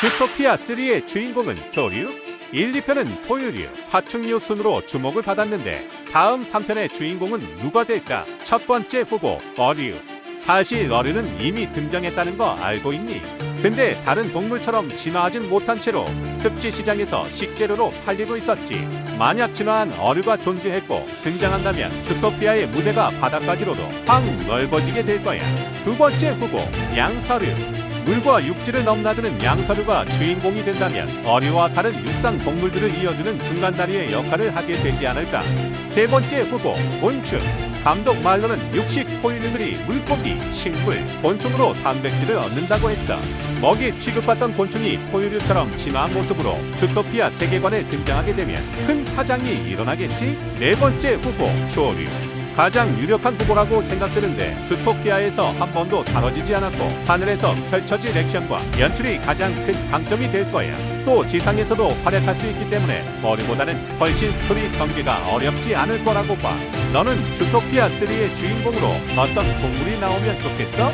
주토피아 3의 주인공은 조류, 1, 2편은 포유류, 파충류 순으로 주목을 받았는데 다음 3편의 주인공은 누가 될까? 첫 번째 후보 어류. 사실 어류는 이미 등장했다는 거 알고 있니? 근데 다른 동물처럼 진화하진 못한 채로 습지 시장에서 식재료로 팔리고 있었지. 만약 진화한 어류가 존재했고 등장한다면 주토피아의 무대가 바다까지로도 확 넓어지게 될 거야. 두 번째 후보 양서류. 물과 육지를 넘나드는 양서류가 주인공이 된다면 어류와 다른 육상 동물들을 이어주는 중간다리의 역할을 하게 되지 않을까. 세 번째 후보 곤충. 감독 말로는 육식 포유류들이 물고기, 식물, 곤충으로 단백질을 얻는다고 했어. 먹이 취급받던 곤충이 포유류처럼 진화한 모습으로 주토피아 세계관에 등장하게 되면 큰 파장이 일어나겠지? 네 번째 후보 조류. 가장 유력한 후보라고 생각되는데 주토피아에서 한 번도 다뤄지지 않았고 하늘에서 펼쳐질 액션과 연출이 가장 큰 강점이 될 거야. 또 지상에서도 활약할 수 있기 때문에 어류보다는 훨씬 스토리 전개가 어렵지 않을 거라고 봐. 너는 주토피아 3의 주인공으로 어떤 동물이 나오면 좋겠어?